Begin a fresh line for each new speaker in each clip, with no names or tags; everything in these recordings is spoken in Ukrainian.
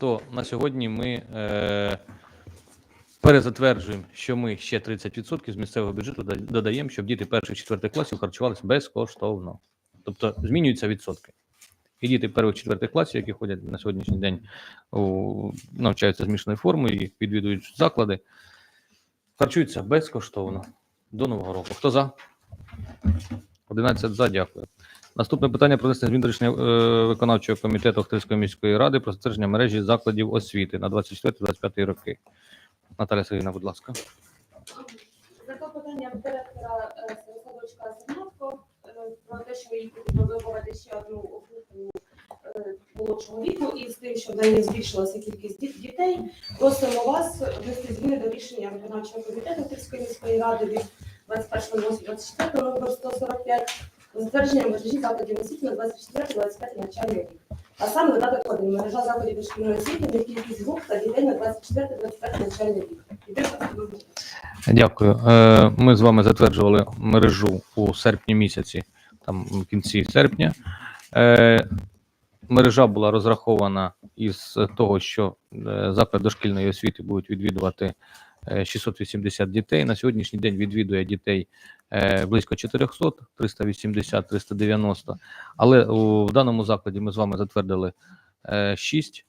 то на сьогодні ми е, перезатверджуємо, що ми ще 30% з місцевого бюджету додаємо, щоб діти перших четвертих класів харчувалися безкоштовно. Тобто змінюються відсотки. І діти перших четвертих класів, які ходять на сьогоднішній день у, навчаються змішаною формою і відвідують заклади, харчуються безкоштовно до нового року. Хто за? 11 за, дякую. Наступне питання про внесення змін до рішення е, виконавчого комітету Охтирської міської ради про затвердження мережі закладів освіти на 24-25 роки. Наталя Сергійовна, будь ласка.
За клопотанням директора е, садочка Зернатко е, про те, що їй потрібно вибрати ще одну групу е, молодшого віку, і з тим, що в неї збільшилася кількість дітей, просимо вас внести зміни до рішення виконавчого комітету Київської міської ради від 21.24 номер 145 про затвердження мережі закладів освіти на 24-25 навчальний рік. А саме додаток один мережа закладів дошкільної освіти, на кількість груп та дітей на 24-25 навчальний рік.
Дякую. Е, Ми з вами затверджували мережу у серпні місяці, там в кінці серпня. Е, Мережа була розрахована із того, що е, заклад дошкільної освіти будуть відвідувати е, 680 дітей. На сьогоднішній день відвідує дітей близько 400, 380, 390. Але в даному закладі ми з вами затвердили 6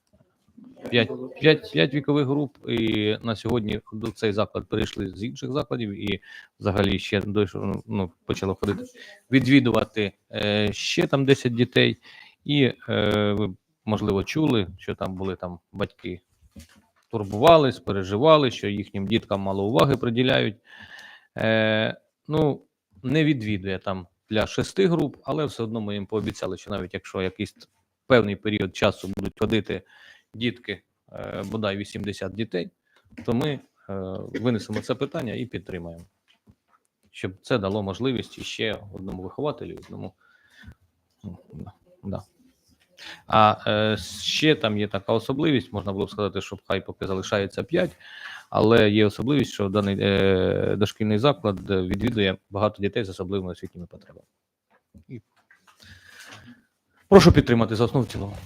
5, 5, 5 вікових груп, і на сьогодні до цей заклад перейшли з інших закладів, і взагалі ще дойшло, ну, почало ходити відвідувати е, ще там 10 дітей. І е, ви, можливо, чули, що там були там батьки турбувались, переживали, що їхнім діткам мало уваги приділяють. Е, ну, не відвідує там для шести груп, але все одно ми їм пообіцяли, що навіть якщо якийсь певний період часу будуть ходити дітки, е, бодай 80 дітей, то ми е, винесемо це питання і підтримаємо, щоб це дало можливість ще одному вихователю, одному. ну, да. А е, ще там є така особливість, можна було б сказати, що хай поки залишається 5, але є особливість, що даний е, дошкільний заклад відвідує багато дітей з особливими освітніми потребами. Прошу підтримати за основу в цілому.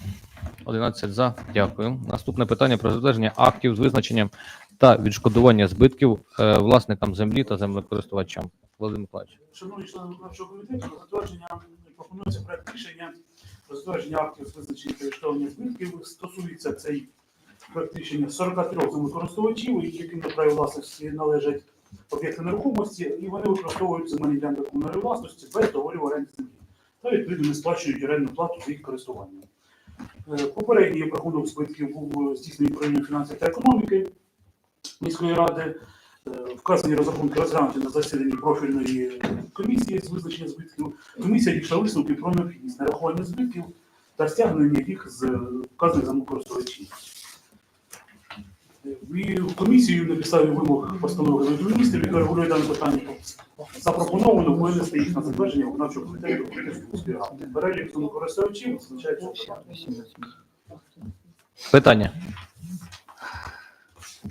11 за. Дякую. Наступне питання про затвердження актів з визначенням та відшкодування збитків е, власникам землі та землекористувачам. Володимир Миколаївич.
Шановні члени виконавчого комітету, затвердження пропонується проект рішення про затвердження актів з визначення та відшкодування збитків. Стосується цей рішення 43 землекористувачів, яким на праві власності належать об'єкти нерухомості, і вони використовують земельні ділянки комунальної власності без договорів оренди землі та відповідно не сплачують орендну плату за їх користування. Е, Попередній обрахунок збитків був е, здійснений управлінням фінансів та економіки міської ради. Е, Вказані розрахунки розглянуті на засіданні профільної комісії з визначення збитків. Комісія дійшла висновки про необхідність нарахування збитків та стягнення їх з вказаних замокористувачів. В комісію на вимог постанови Кабінету міністрів, яка регулює дане питання, запропоновано винести їх на затвердження виконавчого комітету ради. Перелік самокористувачів визначається.
Питання.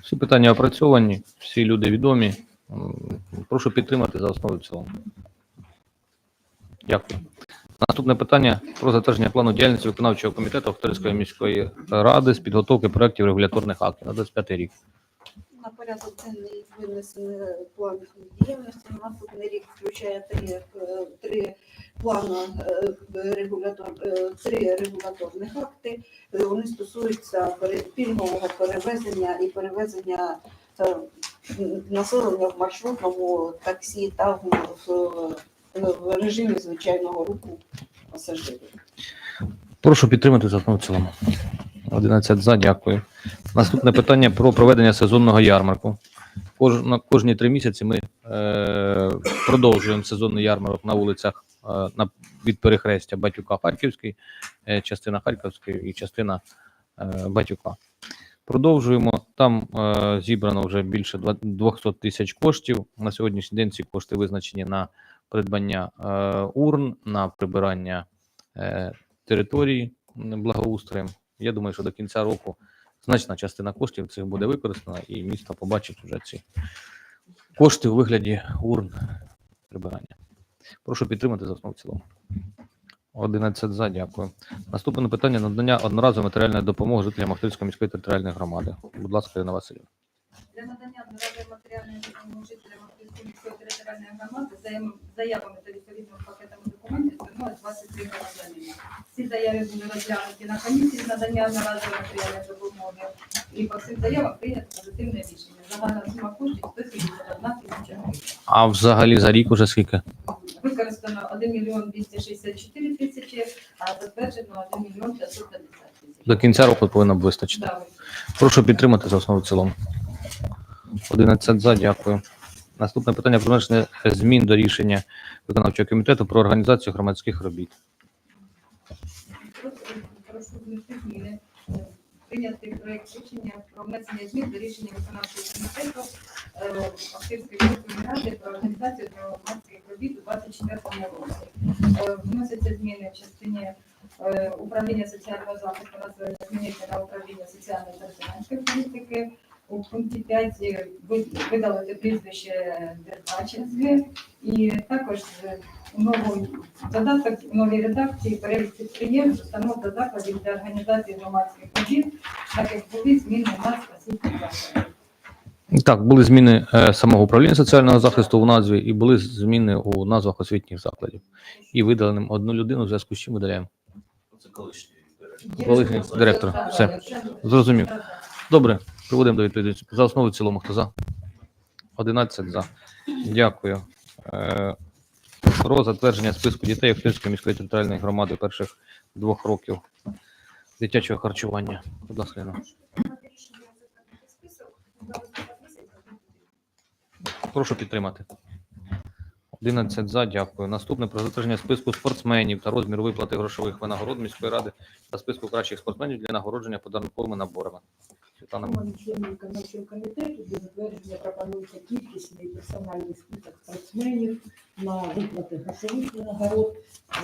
Всі питання опрацьовані, всі люди відомі. Прошу підтримати за основу цілому. Дякую. Наступне питання про затвердження плану діяльності виконавчого комітету Охтирської міської ради з підготовки проєктів регуляторних актів на 25 рік.
На порядок денний винесений план діяльності. Наступний рік включає три, е, три плани е, регулятор, е, три регуляторних акти. Вони стосуються пільгового перевезення і перевезення населення в маршрутному таксі та в, в- режимі звичайного руху пасажирів.
Прошу підтримати за в цілому. 11 за, дякую. Наступне питання про проведення сезонного ярмарку. Кож, на кожні три місяці ми е, продовжуємо сезонний ярмарок на вулицях е, на, від перехрестя Батюка Харківський, е, частина Харківської і частина е, Батюка. Продовжуємо. Там е, зібрано вже більше два- 200 тисяч коштів. На сьогоднішній день ці кошти визначені на придбання е, урн, на прибирання е, території благоустроєм. Я думаю, що до кінця року значна частина коштів цих буде використана, і місто побачить вже ці кошти у вигляді урн прибирання. Прошу підтримати за основу цілому. 11 за, дякую. Наступне питання надання одноразової матеріальної допомоги жителям Охтирської міської територіальної громади. Будь ласка, Ірина Васильівна.
Для надання одноразової матеріальної допомоги жителям Територіальної громади заявами та відповідними пакетами документів звернулось 23 громадянина. Ці заяви були розглянуті на комісії з надання одноразової матеріальної допомоги. І по всім заявам прийнято позитивне рішення. Загальна сума коштів 171 тисяча гривень.
А взагалі за рік уже скільки?
Використано 1 мільйон 264 тисячі, а затверджено 1 мільйон 550 тисяч.
До кінця року повинно б вистачити.
Да,
Прошу підтримати за основу в цілому. 11 за, дякую. Наступне питання про внесення змін до рішення виконавчого комітету про організацію громадських робіт.
Прошу внести зміни. Прийняти проект рішення про внесення змін до рішення виконавчого комітету е, Активської міської ради про організацію громадських робіт у 2024 році. Е, Вносяться зміни в частині е, управління соціального захисту змінити на управління соціальної та фінансової політики. У пункті 5 видалити прізвище Деркача і також е, у новому додаток у новій редакції перелік підприємств, установ та закладів для організації громадських робіт, так як були зміни назв освітніх закладів.
Так, були зміни е, самого управління соціального захисту в назві і були зміни у назвах освітніх закладів. І видаленим одну людину в зв'язку з чим видаляємо.
Це колишній
Колишній директор. Все. Зрозумів. Добре, приводимо до відповідальності. За основу цілому, хто за? 11 за. Дякую. Е, Про затвердження списку дітей Охтирської міської територіальної громади перших двох років дитячого харчування. Будь ласка, Ліна. Прошу підтримати. 11 за, дякую. Наступне про затвердження списку спортсменів та розмір виплати грошових винагород міської ради та списку кращих спортсменів для нагородження подарунковими наборами. Світлана
виконавчого комітету для затвердження пропонується кількісний персональний список спортсменів на виплати грошових винагород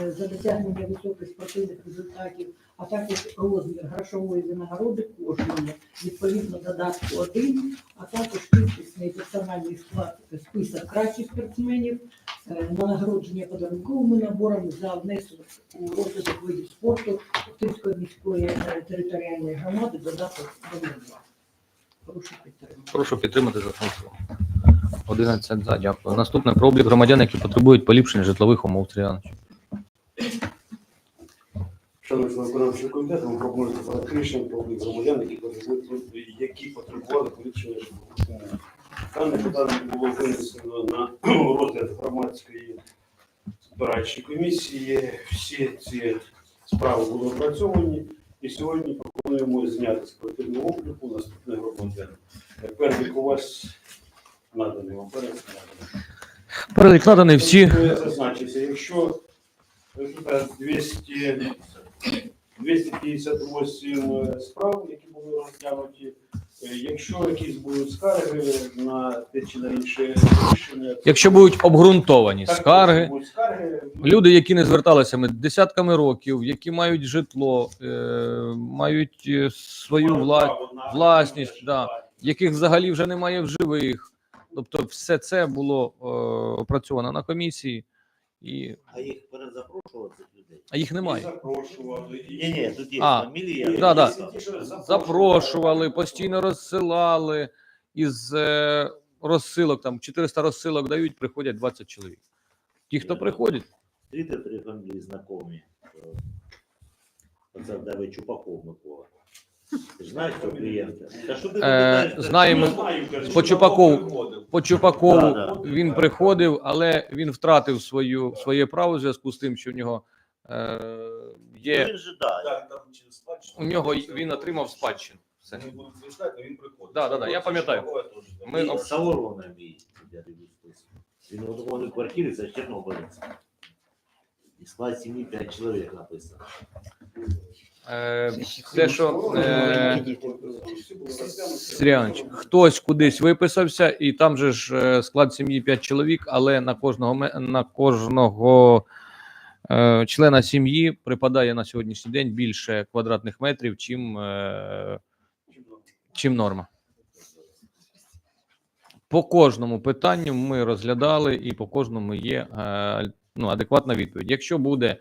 е, за досягнення високих спортивних результатів, а також розмір грошової винагороди кожної відповідно додатку 1, а також кількісний персональний склад список кращих спортсменів е, на нагородження подарунковими наборами за внесок у розвиток видів спорту міської е, територіальної громади додаток до мене. Прошу підтримати.
Прошу підтримати за основу. 11 за, дякую. Наступне про облік громадян, які потребують поліпшення житлових умов. Сергій Іванович.
Шановні члени виконавчого комітету, ми пропонуємо проект рішення про облік громадян, які потребують, які потребували поліпшення житлових умов. Дане питання було винесено на розгляд громадської дорадчої комісії. Всі ці справи були опрацьовані, і сьогодні пропонуємо зняти з квартирного обліку наступних громадян. Перелік у вас наданий вам перелік наданий.
Перелік наданий всі.
Я зазначився, якщо е, 200, 258 справ, які були розглянуті, е, якщо якісь будуть скарги на те чи на інше рішення,
Якщо будуть обґрунтовані
так,
скарги,
будуть скарги,
люди, які не зверталися ми десятками років, які мають житло, е, мають е, свою вла...
на-
власність, да. яких взагалі вже немає в живих. Тобто, все це було е, опрацьовано на комісії, і
А їх перезапрошували цих людей?
а їх
І
немає.
запрошували. і-
Ні, ні, тут є
А,
фамілія.
да, да.
Ті, що запрошували.
запрошували, постійно розсилали із е, розсилок, там 400 розсилок дають, приходять 20 чоловік. Ті, хто приходять,
Три та три фамілії знайомі. Оце Давид Чупаков Микола. Ти ж знаєш цього клієнта? Та що ти
Е, знаємо. По Чупакову. по Чупакову
Да, да.
він приходив, але він втратив свою, своє право в зв'язку з тим, що в нього є.
Він же да.
Там через спадщину.
У нього він отримав спадщину. Все.
Вони будуть виїжджати, а він приходить.
Да, да, да, я пам'ятаю. Ми
Ми
об-
Саворона мій. я дивлюсь. Він у одній квартирі, це Чорнобилець. І склад сім'ї 5 чоловік написано.
Е, те, що е. Сергій хтось кудись виписався, і там же ж е, склад сім'ї 5 чоловік, але на кожного ме- на кожного е, члена сім'ї припадає на сьогоднішній день більше квадратних метрів, чим, е, чим норма. По кожному питанню ми розглядали, і по кожному є е, ну, адекватна відповідь. Якщо буде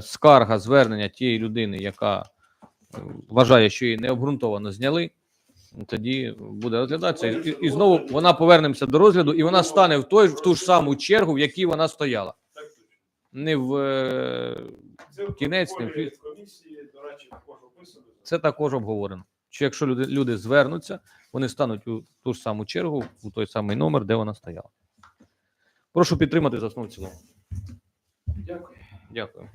скарга, звернення тієї людини, яка вважає, що її необґрунтовано зняли, тоді буде розглядатися. І, і знову вона повернемося до розгляду, і вона стане в, той, в ту ж саму чергу, в якій вона стояла. Не в е,
в
Кінець, не в
комісії, до речі, також описано.
Це також обговорено. Що якщо люди, люди звернуться, вони стануть у ту ж саму чергу, у той самий номер, де вона стояла. Прошу підтримати за основу цілому.
Дякую.
Дякую.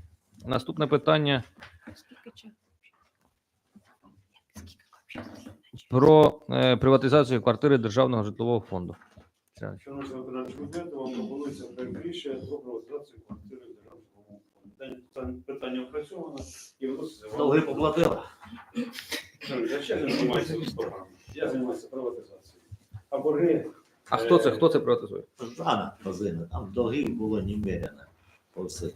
Наступне питання про е, приватизацію квартири Державного житлового фонду. Це-
Шановні виконавчі комітети, вам пропонується проект рішення про приватизацію квартири державного фонду. Питання- Питання опрацьовано і виноситься вам.
Довги поплатила.
Я ще не займаюся програмою. Я займаюся приватизацією. А борги
А хто це? Хто це приватизує?
Жана Козина, там долгів було немерено. По всіх.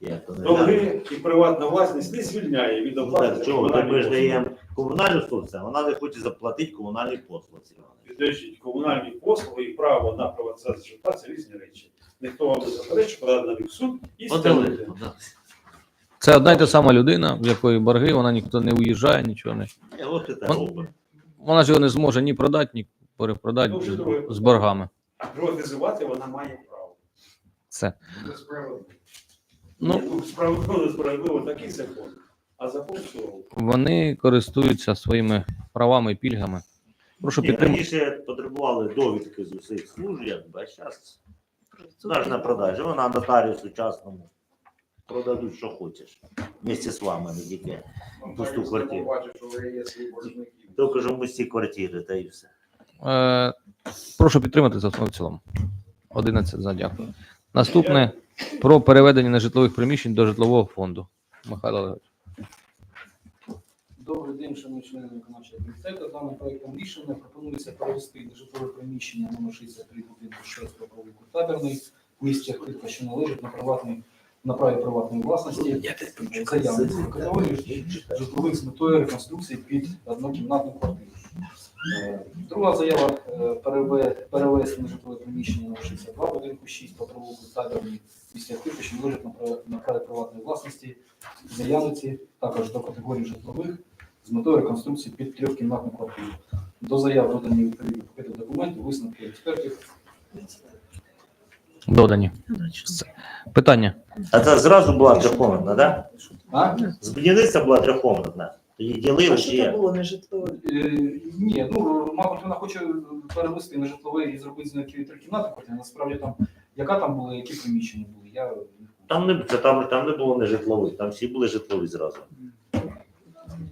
Як то не
Довги і приватна власність не звільняє від
Ну,
оплати.
Так,
за
чого?
комунальні
ми ж
послуги.
даємо комунальну службу, вона не хоче заплатити комунальні послуги.
Підождіть, комунальні послуги і право на приватизацію житла це різні речі. Ніхто вам не заперечує, подати на них суд і стягнути.
Це одна й та сама людина, в якої борги, вона ніхто не уїжджає, нічого не.
От це
Вон- Вона ж його не зможе ні продати, ні перепродати
Ну, вже
з боргами.
А приватизувати вона має право.
Це.
Це справедливо.
Ну,
Ну, справедливо, справедливо такий закон. А закон
вони користуються своїми правами і пільгами. Прошу
Ні,
підтримати.
раніше потребували довідки з усіх служб, а зараз навіть на продажі. Вона нотаріусу частному продадуть, що хочеш. Вместе з вами, не тільки пусту квартиру. Тільки ж в пусті квартири, та і все.
Е, прошу підтримати за основу в цілому. 11 за дякую. Наступне про переведення нежитлових приміщень до житлового фонду. Михайло Олегович.
Шановні члени виконавчого комітету. Даним проектом рішення пропонується перевести нежитлове приміщення номер 63 будинку 6 по провулку табірний в місті Ахтирка, що належить на приватний на праві приватної власності категорії житлових з метою реконструкції під однокімнатну квартиру. Е, Друга заява е, переве- перевести нежитлове приміщення номер 62 будинку 6 по провулку табірний в місті що належить на праві приватної власності заявниці також до категорії житлових з метою реконструкції під трьохкімнатну квартиру. До заяв додані відповідні пакети документів, висновки експертів.
Додані. Питання.
А це зразу була трьохкомнатна, так?
А?
Да? З будівництва була трьохкомнатна. Тоді ділили чи як?
було не житлове?
Е, ні, ну мабуть, вона хоче перевести на житлове і зробити з неї трьохкімнатну квартиру. Насправді там, яка там була, які приміщення були, я.
Там не, це, там, там не було не житлових, там всі були житлові зразу.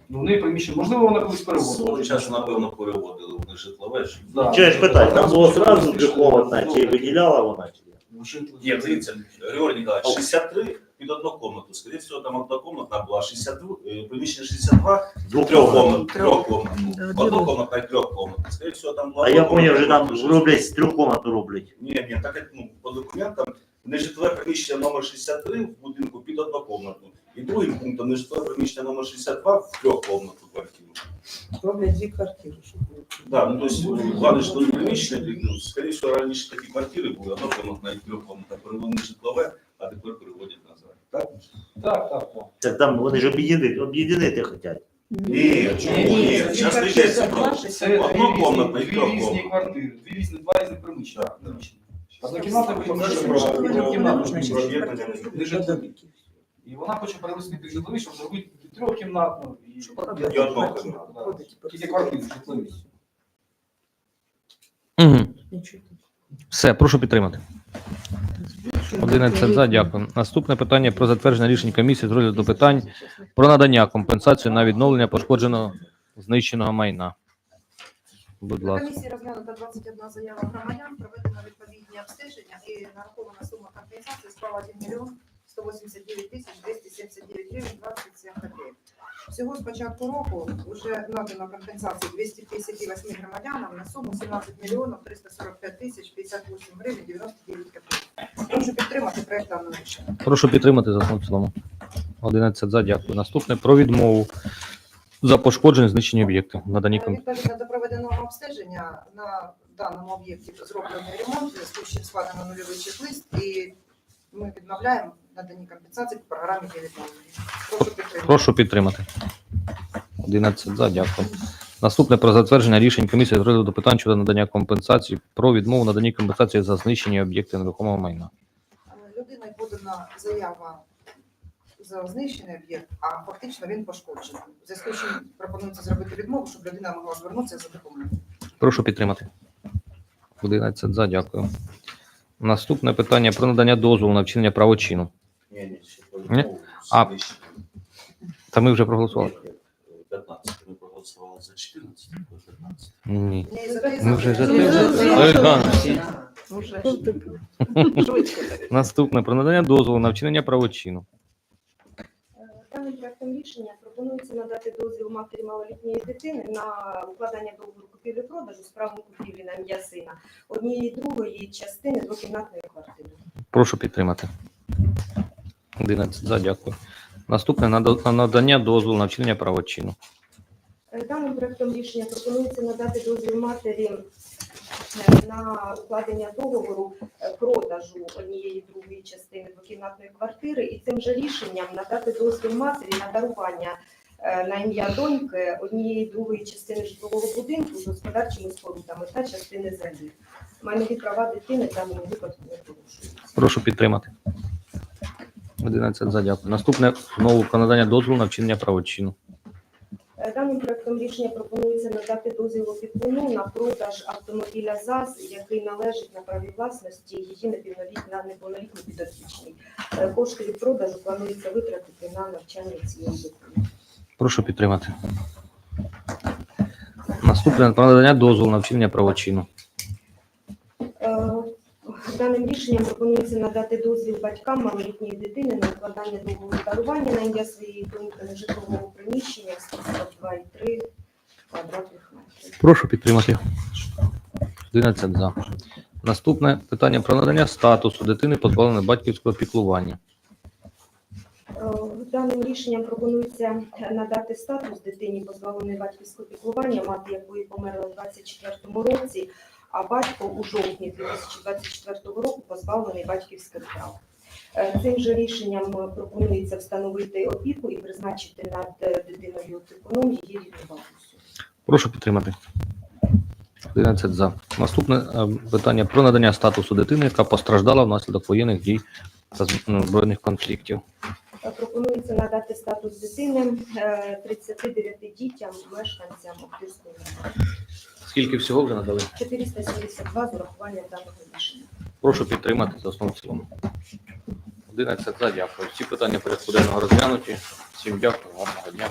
Ну, неї приміщення, можливо, вона колись переводила.
Свого часу, напевно, переводили вони житлове. ж.
Да.
Чого я ж питаю, там було зразу трьохкомнатна, чи виділяла вона, чи як?
Житло-
Ні, дивіться, Григорій Ніколаївич, 63 під одну комнату. Скоріше всього, там однокомнатна була, 62, е, приміщення 62, трьохкомнатна, трьохкомнатна. Однокомнатна і трьохкомнатна. Скоріше всього, там була
А я поняв, вже там
однокомнатна.
роблять з трьохкомнатну роблять.
Ні, ні, так як ну, по документам нежитлове приміщення номер 63 в будинку під однокомнатну. І другим пунктом нежитлове приміщення номер 62 в трьох трьохкомнатну квартиру.
Роблять дві квартири. щоб.
Да, ну то есть главное, что приміщення, ну, скорее всего, раніше такі квартири були, однокомнатна і трьохкомнатна, перевели житлове, а тепер переводять назад. Так?
Так, так, так.
Так там вони ж об'єднати, об'єднати хочуть.
Ні, чому ні? Зараз не йдеться про
Це
однокомнатна
різні,
і
дві різні
трьохкомнатна.
квартири, дві різні, два різних приміщення. приміщення. Однокімнатна
Про-
приміщення,
про- про-
приміщення.
про-
Не житлові. І вона хоче перевести під житлові, щоб зробити трьохкімнатну і,
І однокімнатну.
Да. Тільки квартири житлові.
Угу. Все, прошу підтримати. 11 за, дякую. Наступне питання про затвердження рішень комісії з розгляду питань про надання компенсації на відновлення пошкодженого знищеного майна. Будь
На
ласка.
комісії розглянута 21 заява громадян, проведено відповідні обстеження і нарахована сума компенсації склала 1 мільйон 189 тисяч 279 гривень 27 копійок. Всього з початку року вже надано компенсації 258 громадянам на суму 17 мільйонів 345 тисяч 58 гривень 99 копійок. Прошу підтримати проект даного рішення.
Прошу підтримати за основу в цілому. 11 за, дякую. Наступне про відмову за пошкоджені знищені об'єкти. Надані.
Відповідно до проведеного обстеження на даному об'єкті зроблений ремонт, зв'язку з складено нульовий чек-лист і ми відмовляємо надані компенсації по програмі є відновлення. Прошу підтримати.
Прошу підтримати. 11 за, дякую. Наступне про затвердження рішень комісії з розгляду питань щодо надання компенсації про відмову наданні компенсації за знищені об'єкти нерухомого майна.
Е, Людиною подана заява за знищений об'єкт, а фактично він пошкоджений. В зв'язку з чим пропонується зробити відмову, щоб людина могла звернутися за допомогою.
Прошу підтримати. 11 за, дякую. Наступне питання про надання дозволу на вчинення правочину.
Ні, ні, ще
Ні? А. Та ми вже проголосували.
15. Ми проголосували за 14, по 15.
Ні. Ми вже
за-.
Наступне про надання дозволу на вчинення правочину.
Даним проектом рішення пропонується надати дозвіл матері малолітньої дитини на укладання договору купівлі-продажу з правом купівлі на ім'я сина однієї другої частини двокімнатної квартири.
Прошу підтримати. 11 за, дякую. Наступне надання дозволу на вчинення правочину.
Даним проектом рішення пропонується надати дозвіл матері е, на укладення договору е, продажу однієї другої частини двокімнатної квартири, і цим же рішенням надати дозвіл матері на дарування е, на ім'я доньки однієї другої частини житлового будинку з господарчими спорудами та частини землі. Майнові права дитини в даному випадку не порушуються.
Прошу підтримати. 11 за, дякую. Наступне знову про надання дозволу на вчинення правочину.
Е, Даним проектом рішення пропонується надати дозвіл опікуну на продаж автомобіля ЗАЗ, який належить на праві власності її неповнолітній неповнолітній підопічній. Е, Кошти від продажу планується витратити на навчання цієї дитини.
Прошу підтримати. Наступне про надання дозволу на вчинення правочину.
Даним рішенням пропонується надати дозвіл батькам малолітньої дитини на укладання договору дарування на ім'я своєї доньки нежитлового приміщення в 42,3 квадратних метрів.
Прошу підтримати. 11 за. Наступне питання про надання статусу дитини, позбавленої батьківського піклування.
Е, Даним рішенням пропонується надати статус дитині позбавленої батьківського піклування, мати якої померла у 2024 році, а батько у жовтні 2024 року позбавлений батьківських прав. Е, Цим же рішенням е, пропонується встановити опіку і призначити над е, дитиною опікуном її рідну бабусю.
Прошу підтримати. 11 за. Наступне питання про надання статусу дитини, яка постраждала внаслідок воєнних дій та ну, збройних конфліктів.
Пропонується надати статус дитини е, 39 дітям, мешканцям громади.
Скільки всього вже надали?
472 з урахуванням даного рішення.
Прошу підтримати за основу в цілому. 11 за, дякую. Всі питання порядку денного розглянуті. Всім дякую, гарного дня.